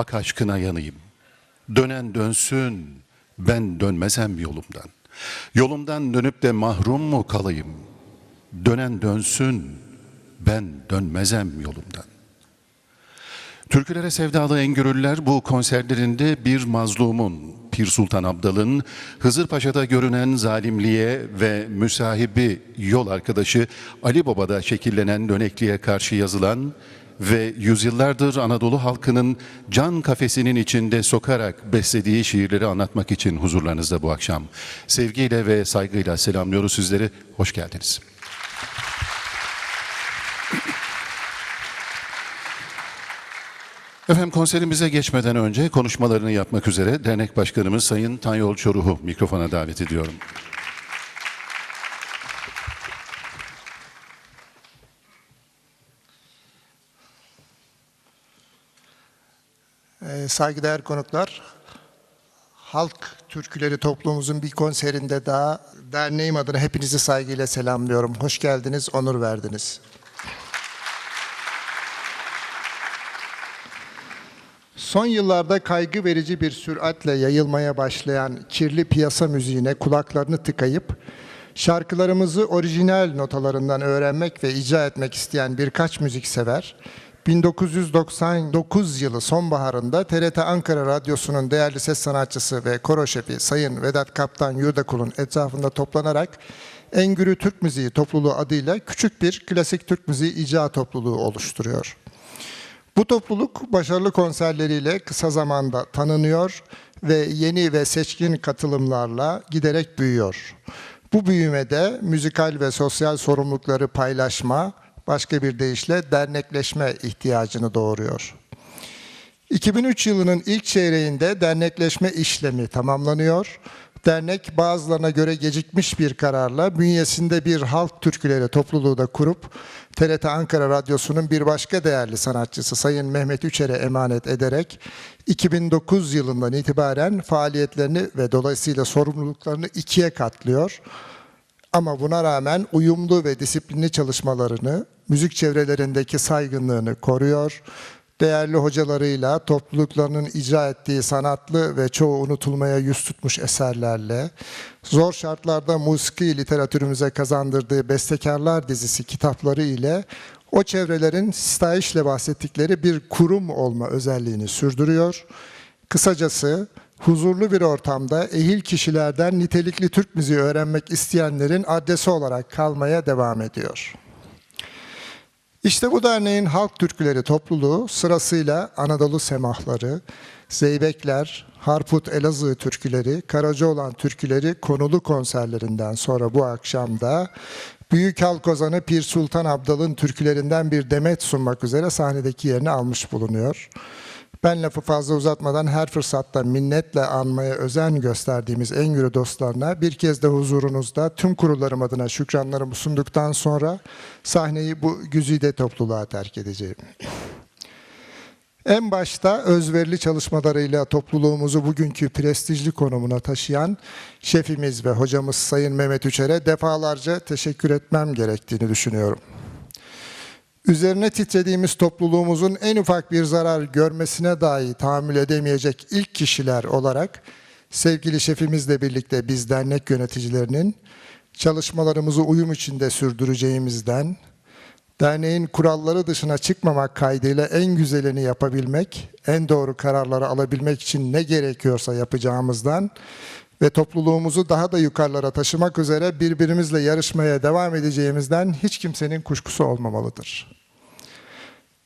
hak aşkına yanayım. Dönen dönsün, ben dönmezem yolumdan. Yolumdan dönüp de mahrum mu kalayım? Dönen dönsün, ben dönmezem yolumdan. Türkülere sevdalı Engürüller bu konserlerinde bir mazlumun, Pir Sultan Abdal'ın Hızırpaşa'da görünen zalimliğe ve müsahibi yol arkadaşı Ali Baba'da şekillenen dönekliğe karşı yazılan ve yüzyıllardır Anadolu halkının can kafesinin içinde sokarak beslediği şiirleri anlatmak için huzurlarınızda bu akşam. Sevgiyle ve saygıyla selamlıyoruz sizleri. Hoş geldiniz. Efendim konserimize geçmeden önce konuşmalarını yapmak üzere dernek başkanımız Sayın Tanyol Çoruh'u mikrofona davet ediyorum. Ee, saygıdeğer konuklar, Halk Türküleri toplumumuzun bir konserinde daha derneğim adına hepinizi saygıyla selamlıyorum. Hoş geldiniz, onur verdiniz. Son yıllarda kaygı verici bir süratle yayılmaya başlayan kirli piyasa müziğine kulaklarını tıkayıp şarkılarımızı orijinal notalarından öğrenmek ve icra etmek isteyen birkaç müziksever 1999 yılı sonbaharında TRT Ankara Radyosu'nun değerli ses sanatçısı ve koro şefi Sayın Vedat Kaptan Yurdakul'un etrafında toplanarak Engürü Türk Müziği Topluluğu adıyla küçük bir klasik Türk müziği icra topluluğu oluşturuyor. Bu topluluk başarılı konserleriyle kısa zamanda tanınıyor ve yeni ve seçkin katılımlarla giderek büyüyor. Bu büyümede müzikal ve sosyal sorumlulukları paylaşma, başka bir deyişle dernekleşme ihtiyacını doğuruyor. 2003 yılının ilk çeyreğinde dernekleşme işlemi tamamlanıyor. Dernek bazılarına göre gecikmiş bir kararla bünyesinde bir halk türküleri topluluğu da kurup TRT Ankara Radyosu'nun bir başka değerli sanatçısı Sayın Mehmet Üçer'e emanet ederek 2009 yılından itibaren faaliyetlerini ve dolayısıyla sorumluluklarını ikiye katlıyor. Ama buna rağmen uyumlu ve disiplinli çalışmalarını, müzik çevrelerindeki saygınlığını koruyor. Değerli hocalarıyla topluluklarının icra ettiği sanatlı ve çoğu unutulmaya yüz tutmuş eserlerle, zor şartlarda musiki literatürümüze kazandırdığı bestekarlar dizisi kitapları ile o çevrelerin sitayişle bahsettikleri bir kurum olma özelliğini sürdürüyor. Kısacası huzurlu bir ortamda ehil kişilerden nitelikli Türk müziği öğrenmek isteyenlerin adresi olarak kalmaya devam ediyor. İşte bu derneğin halk türküleri topluluğu sırasıyla Anadolu semahları, Zeybekler, Harput Elazığ türküleri, Karacaoğlan türküleri konulu konserlerinden sonra bu akşam da Büyük Halk Ozanı Pir Sultan Abdal'ın türkülerinden bir demet sunmak üzere sahnedeki yerini almış bulunuyor. Ben lafı fazla uzatmadan her fırsatta minnetle anmaya özen gösterdiğimiz Engürü dostlarına bir kez de huzurunuzda tüm kurullarım adına şükranlarımı sunduktan sonra sahneyi bu güzide topluluğa terk edeceğim. En başta özverili çalışmalarıyla topluluğumuzu bugünkü prestijli konumuna taşıyan şefimiz ve hocamız Sayın Mehmet Üçer'e defalarca teşekkür etmem gerektiğini düşünüyorum. Üzerine titrediğimiz topluluğumuzun en ufak bir zarar görmesine dahi tahammül edemeyecek ilk kişiler olarak sevgili şefimizle birlikte biz dernek yöneticilerinin çalışmalarımızı uyum içinde sürdüreceğimizden, derneğin kuralları dışına çıkmamak kaydıyla en güzelini yapabilmek, en doğru kararları alabilmek için ne gerekiyorsa yapacağımızdan ve topluluğumuzu daha da yukarılara taşımak üzere birbirimizle yarışmaya devam edeceğimizden hiç kimsenin kuşkusu olmamalıdır.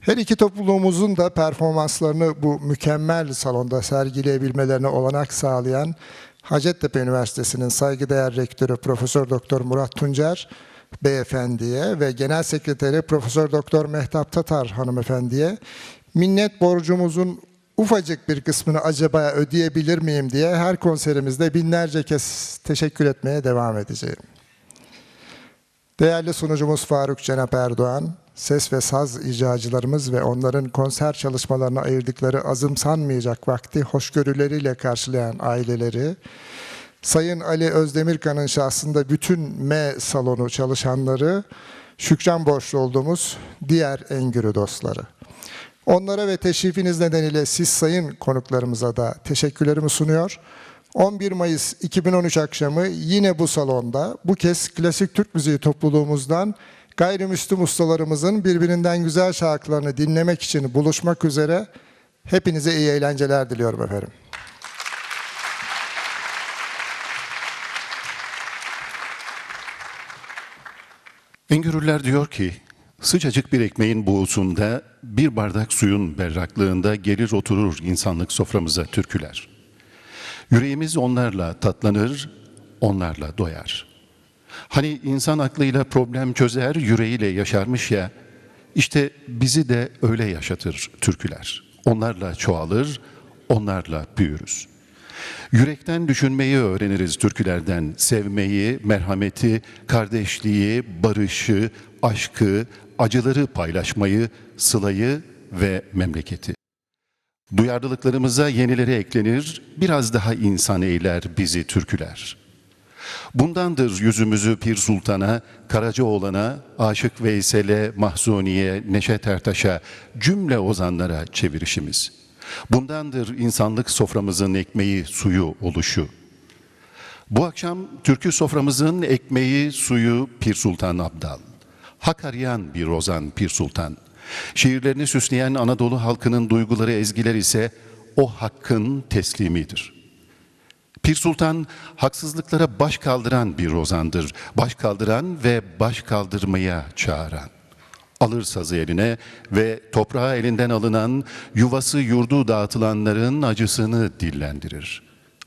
Her iki topluluğumuzun da performanslarını bu mükemmel salonda sergileyebilmelerine olanak sağlayan Hacettepe Üniversitesi'nin saygıdeğer rektörü Profesör Doktor Murat Tuncer beyefendiye ve genel sekreteri Profesör Doktor Mehtap Tatar hanımefendiye minnet borcumuzun ufacık bir kısmını acaba ödeyebilir miyim diye her konserimizde binlerce kez teşekkür etmeye devam edeceğim. Değerli sunucumuz Faruk Cenap Erdoğan, ses ve saz icracılarımız ve onların konser çalışmalarına ayırdıkları azımsanmayacak vakti hoşgörüleriyle karşılayan aileleri, Sayın Ali Özdemirkan'ın şahsında bütün M salonu çalışanları, şükran borçlu olduğumuz diğer Engürü dostları. Onlara ve teşrifiniz nedeniyle siz sayın konuklarımıza da teşekkürlerimi sunuyor. 11 Mayıs 2013 akşamı yine bu salonda bu kez klasik Türk müziği topluluğumuzdan gayrimüslim ustalarımızın birbirinden güzel şarkılarını dinlemek için buluşmak üzere hepinize iyi eğlenceler diliyorum efendim. Engürüller diyor ki, sıcacık bir ekmeğin buğusunda, bir bardak suyun berraklığında gelir oturur insanlık soframıza türküler. Yüreğimiz onlarla tatlanır, onlarla doyar. Hani insan aklıyla problem çözer, yüreğiyle yaşarmış ya, işte bizi de öyle yaşatır türküler. Onlarla çoğalır, onlarla büyürüz. Yürekten düşünmeyi öğreniriz türkülerden. Sevmeyi, merhameti, kardeşliği, barışı, aşkı, acıları paylaşmayı, sılayı ve memleketi. Duyarlılıklarımıza yenileri eklenir, biraz daha insan eyler bizi türküler. Bundandır yüzümüzü Pir Sultan'a, Karacaoğlan'a, Aşık Veysel'e, Mahzuni'ye, Neşet Ertaş'a, cümle ozanlara çevirişimiz. Bundandır insanlık soframızın ekmeği, suyu oluşu. Bu akşam türkü soframızın ekmeği, suyu Pir Sultan Abdal. Hak arayan bir ozan Pir Sultan. Şiirlerini süsleyen Anadolu halkının duyguları, ezgiler ise o hakkın teslimidir. Pir Sultan haksızlıklara baş kaldıran bir ozandır. Baş kaldıran ve baş kaldırmaya çağıran. Alır sazı eline ve toprağı elinden alınan, yuvası yurdu dağıtılanların acısını dillendirir.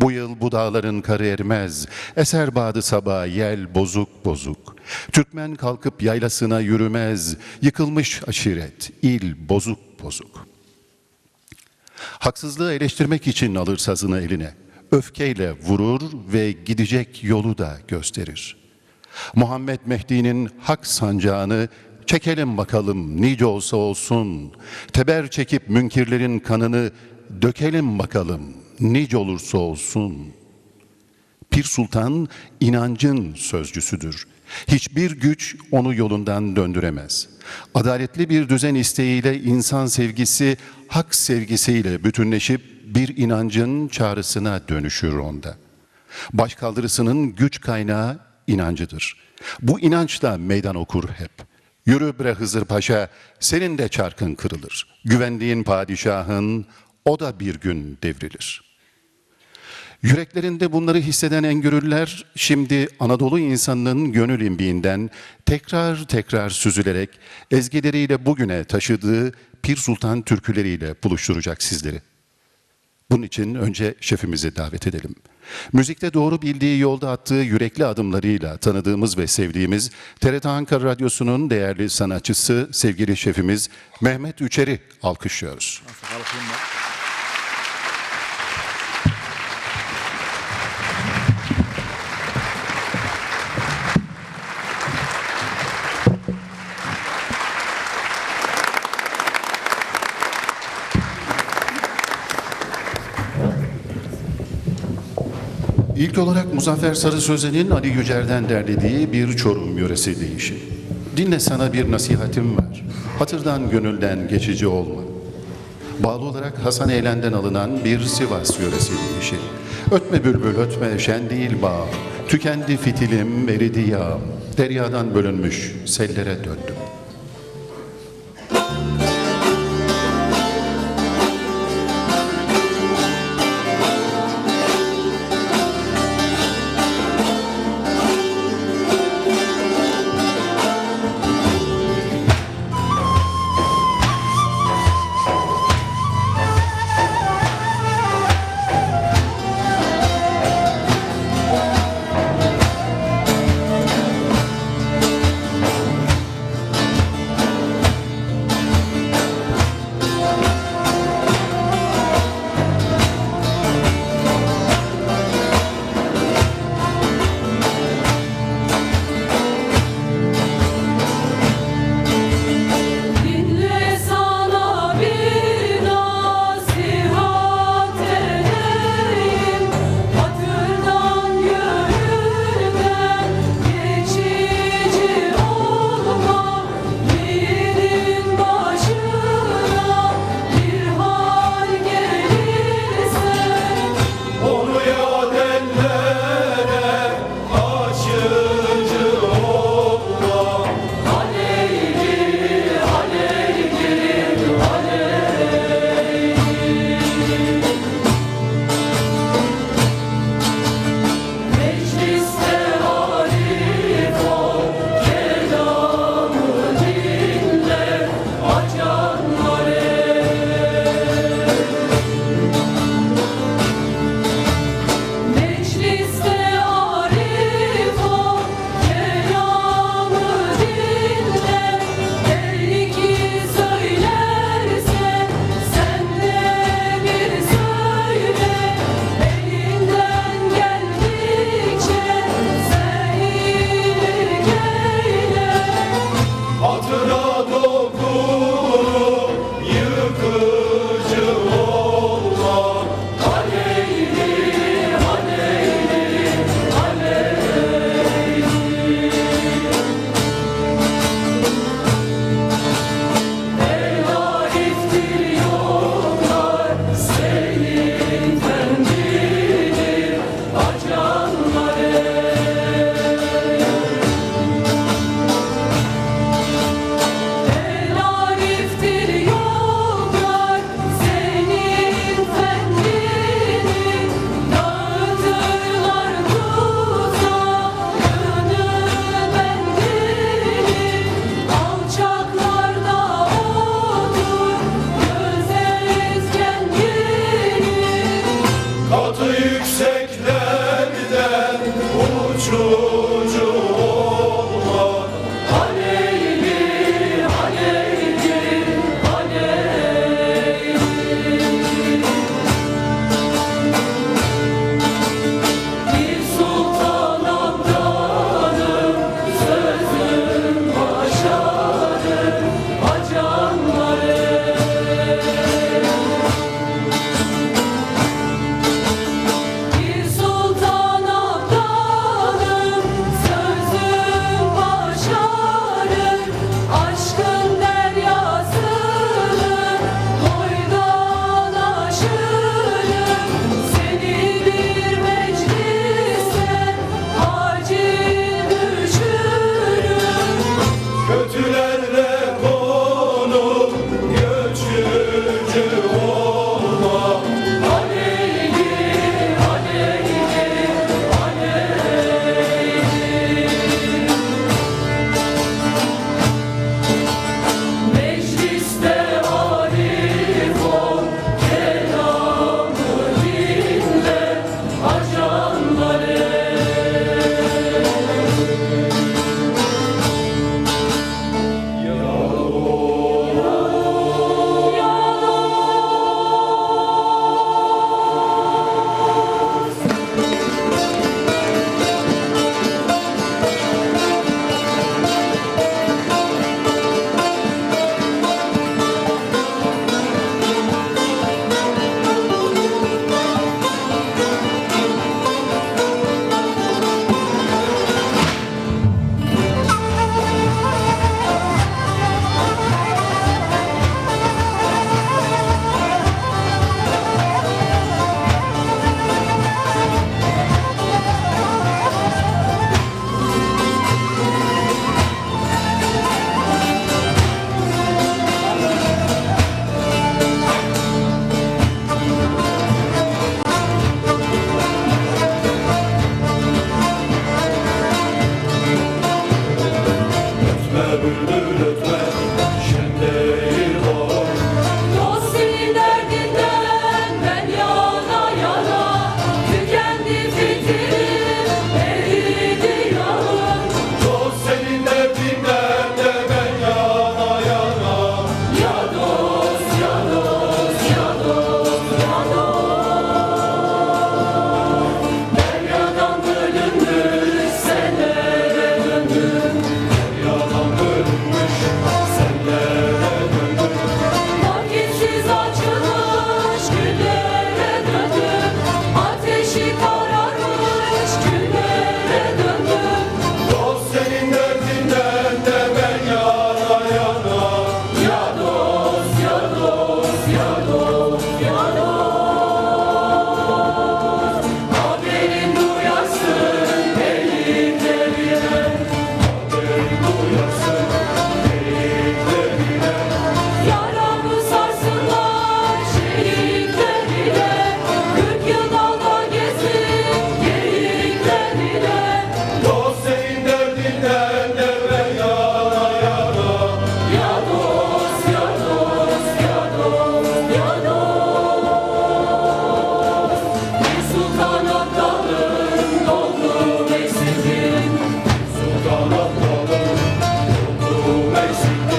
Bu yıl bu dağların karı ermez, eser bağdı sabah yel bozuk bozuk. Türkmen kalkıp yaylasına yürümez, yıkılmış aşiret, il bozuk bozuk. Haksızlığı eleştirmek için alır sazını eline. Öfkeyle vurur ve gidecek yolu da gösterir. Muhammed Mehdi'nin hak sancağını çekelim bakalım nice olsa olsun. Teber çekip münkirlerin kanını dökelim bakalım nice olursa olsun. Pir Sultan inancın sözcüsüdür. Hiçbir güç onu yolundan döndüremez. Adaletli bir düzen isteğiyle insan sevgisi, hak sevgisiyle bütünleşip bir inancın çağrısına dönüşür onda. Başkaldırısının güç kaynağı inancıdır. Bu inançla meydan okur hep. Yürü bre Hızır Paşa, senin de çarkın kırılır. Güvendiğin padişahın, o da bir gün devrilir.'' Yüreklerinde bunları hisseden Engürüller şimdi Anadolu insanının gönül imbiğinden tekrar tekrar süzülerek ezgileriyle bugüne taşıdığı Pir Sultan türküleriyle buluşturacak sizleri. Bunun için önce şefimizi davet edelim. Müzikte doğru bildiği yolda attığı yürekli adımlarıyla tanıdığımız ve sevdiğimiz TRT Ankara Radyosu'nun değerli sanatçısı sevgili şefimiz Mehmet Üçer'i alkışlıyoruz. İlk olarak Muzaffer Sarı Sözen'in Ali Yücer'den derlediği bir Çorum yöresi deyişi. Dinle sana bir nasihatim var. Hatırdan gönülden geçici olma. Bağlı olarak Hasan Eğlen'den alınan bir Sivas yöresi deyişi. Ötme bülbül ötme şen değil bağ. Tükendi fitilim eridi yağım. Deryadan bölünmüş sellere döndüm. face.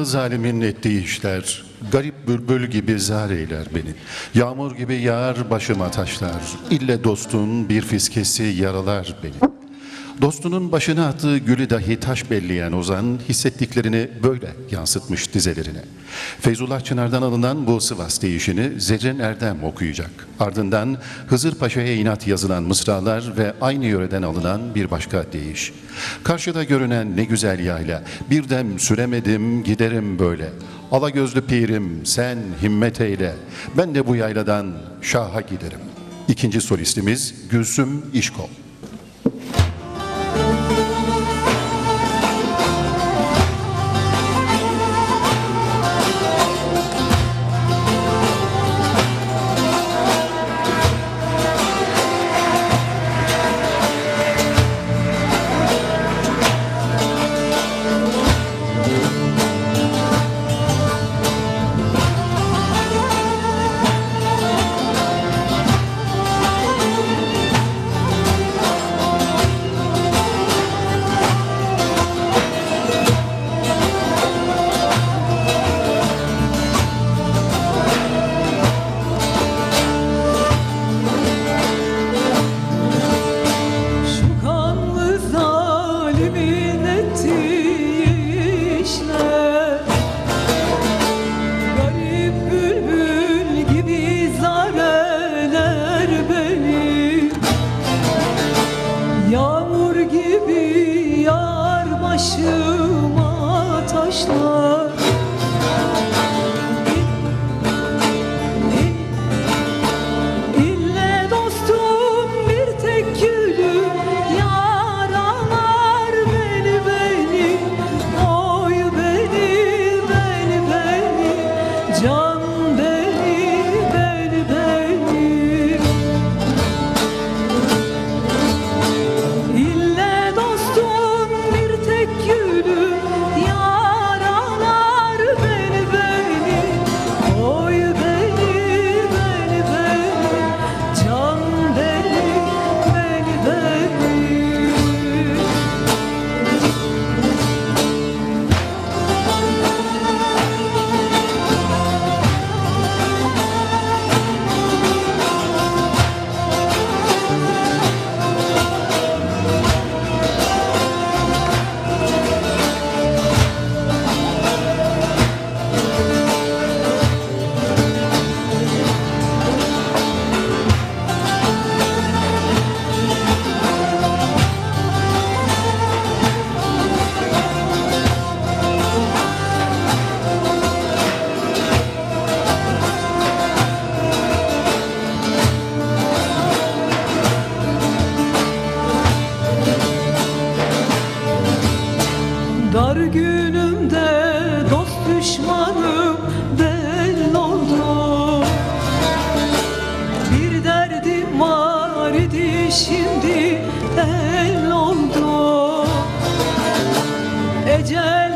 Kanlı zalimin ettiği işler garip bülbül gibi zar eyler beni. Yağmur gibi yağar başıma taşlar. İlle dostun bir fiskesi yaralar beni. Dostunun başına attığı gülü dahi taş belleyen Ozan hissettiklerini böyle yansıtmış dizelerine. Feyzullah Çınar'dan alınan bu Sivas deyişini Zerrin Erdem okuyacak. Ardından Hızır Paşa'ya inat yazılan mısralar ve aynı yöreden alınan bir başka deyiş. Karşıda görünen ne güzel yayla, bir dem süremedim giderim böyle. Ala gözlü pirim sen himmet eyle, ben de bu yayladan şaha giderim. İkinci solistimiz Gülsüm İşkol. şimdi el oldu. Ecel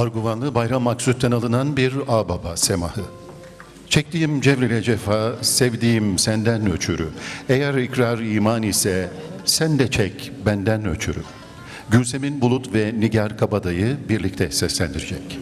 Arguvanlı Bayram Maksut'tan alınan bir ağbaba semahı. Çektiğim cevrile cefa, sevdiğim senden öçürü. Eğer ikrar iman ise sen de çek benden öçürü. Gülsemin Bulut ve Nigar Kabadayı birlikte seslendirecek.